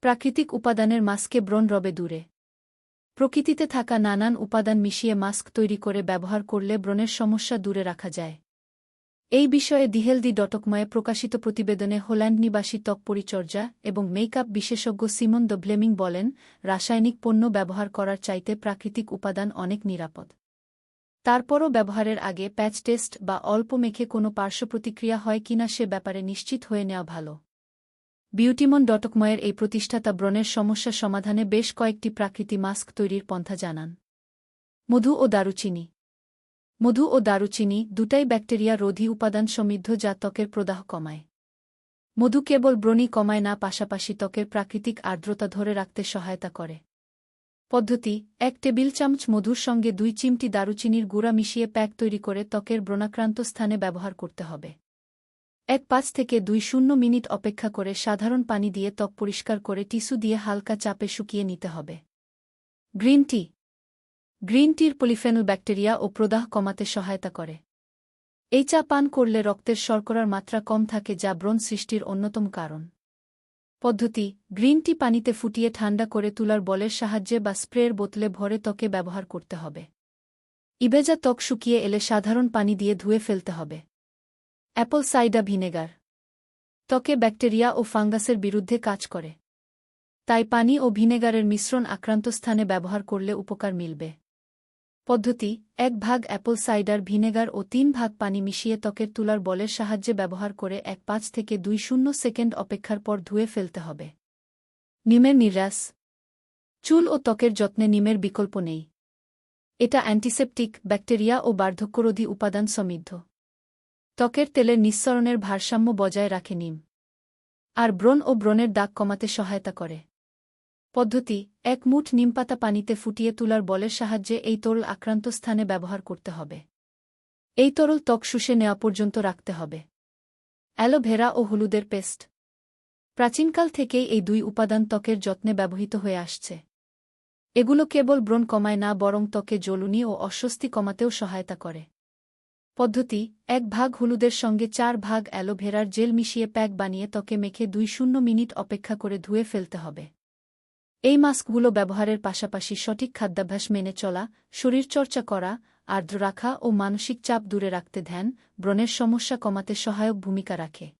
প্রাকৃতিক উপাদানের মাস্কে ব্রণ রবে দূরে। প্রকৃতিতে থাকা নানান উপাদান মিশিয়ে মাস্ক তৈরি করে ব্যবহার করলে ব্রণের সমস্যা দূরে রাখা যায়। এই বিষয়ে দিহেলদি ডটকময়ে প্রকাশিত প্রতিবেদনে হোল্যান্ড নিবাসী ত্বক পরিচর্যা এবং মেকআপ বিশেষজ্ঞ সিমন দ্য ব্লেমিং বলেন, রাসায়নিক পণ্য ব্যবহার করার চাইতে প্রাকৃতিক উপাদান অনেক নিরাপদ। তারপরও ব্যবহারের আগে প্যাচ টেস্ট বা অল্প মেখে কোনো পার্শ্ব প্রতিক্রিয়া হয় কিনা সে ব্যাপারে নিশ্চিত হয়ে নেওয়া ভালো। বিউটিমন ডটকময়ের এই প্রতিষ্ঠাতা ব্রণের সমস্যা সমাধানে বেশ কয়েকটি প্রাকৃতি মাস্ক তৈরির পন্থা জানান। মধু ও দারুচিনি। মধু ও দারুচিনি দুটাই ব্যাকটেরিয়া রোধী উপাদান সমৃদ্ধ যা ত্বকের প্রদাহ কমায়। মধু কেবল ব্রণী কমায় না, পাশাপাশি ত্বকের প্রাকৃতিক আর্দ্রতা ধরে রাখতে সহায়তা করে। পদ্ধতি, এক টেবিল চামচ মধুর সঙ্গে দুই চিমটি দারুচিনির গুঁড়া মিশিয়ে প্যাক তৈরি করে ত্বকের ব্রণাক্রান্ত স্থানে ব্যবহার করতে হবে। এক পাঁচ থেকে দুই শূন্য মিনিট অপেক্ষা করে সাধারণ পানি দিয়ে ত্বক পরিষ্কার করে টিস্যু দিয়ে হালকা চাপে শুকিয়ে নিতে হবে। Green tea. গ্রিন টির পলিফেনল ব্যাকটেরিয়া ও প্রদাহ কমাতে সহায়তা করে। এই চা পান করলে রক্তের শর্করার মাত্রা কম থাকে, যা ব্রণ সৃষ্টির অন্যতম কারণ। পদ্ধতি। গ্রিন টি পানিতে ফুটিয়ে ঠান্ডা করে তুলার বলের সাহায্যে বা স্প্রের বোতলে ভরে ত্বকে ব্যবহার করতে হবে। ইবেজা ত্বক শুকিয়ে এলে সাধারণ পানি দিয়ে ধুয়ে ফেলতে হবে। Apple cider vinegar. ত্বকে ব্যাকটেরিয়া ও ফাঙ্গাসের বিরুদ্ধে কাজ করে। তাই পানি ও ভিনেগারের মিশ্রণ আক্রান্ত স্থানে ব্যবহার করলে উপকার মিলবে। পদ্ধতি, এক ভাগ অ্যাপল সাইডার ভিনেগার ও তিন ভাগ পানি মিশিয়ে ত্বকের তুলার বলের সাহায্যে ব্যবহার করে এক পাঁচ থেকে দুই শূন্য সেকেন্ড অপেক্ষার পর ধুয়ে ফেলতে হবে। নিমের নিরাস চুল ও ত্বকের যত্নে নিমের বিকল্প নেই। এটা অ্যান্টিসেপটিক, ব্যাকটেরিয়া ও বার্ধক্যরোধী উপাদান সমৃদ্ধ। ত্বকের তেলের নিঃসরণের ভারসাম্য বজায় রাখে নিম। আর ব্রণ ও ব্রণের দাগ কমাতে সহায়তা করে। পদ্ধতি, এক মুঠ নিমপাতা পানিতে ফুটিয়ে তুলার বলের সাহায্যে এই তরল আক্রান্ত স্থানে ব্যবহার করতে হবে। এই তরল ত্বক শুষে নেওয়া পর্যন্ত রাখতে হবে। অ্যালোভেরা ও হলুদের পেস্ট। প্রাচীনকাল থেকেই এই দুই উপাদান ত্বকের যত্নে ব্যবহৃত হয়ে আসছে। এগুলো কেবল ব্রণ কমায় না, বরং ত্বকে জ্বলুনি ও অস্বস্তি কমাতেও সহায়তা করে। পদ্ধতি, এক ভাগ হলুদের সঙ্গে চার ভাগ অ্যালোভেরার জেল মিশিয়ে প্যাক বানিয়ে ত্বকে মেখে দুই শূন্য মিনিট অপেক্ষা করে ধুয়ে ফেলতে হবে। এই মাস্কগুলো ব্যবহারের পাশাপাশি সঠিক খাদ্যাভ্যাস মেনে চলা শরীরচর্চা করা, আর্দ্র রাখা ও মানসিক চাপ দূরে রাখতে ধ্যান, ব্রণের সমস্যা কমাতে সহায়ক ভূমিকা রাখে।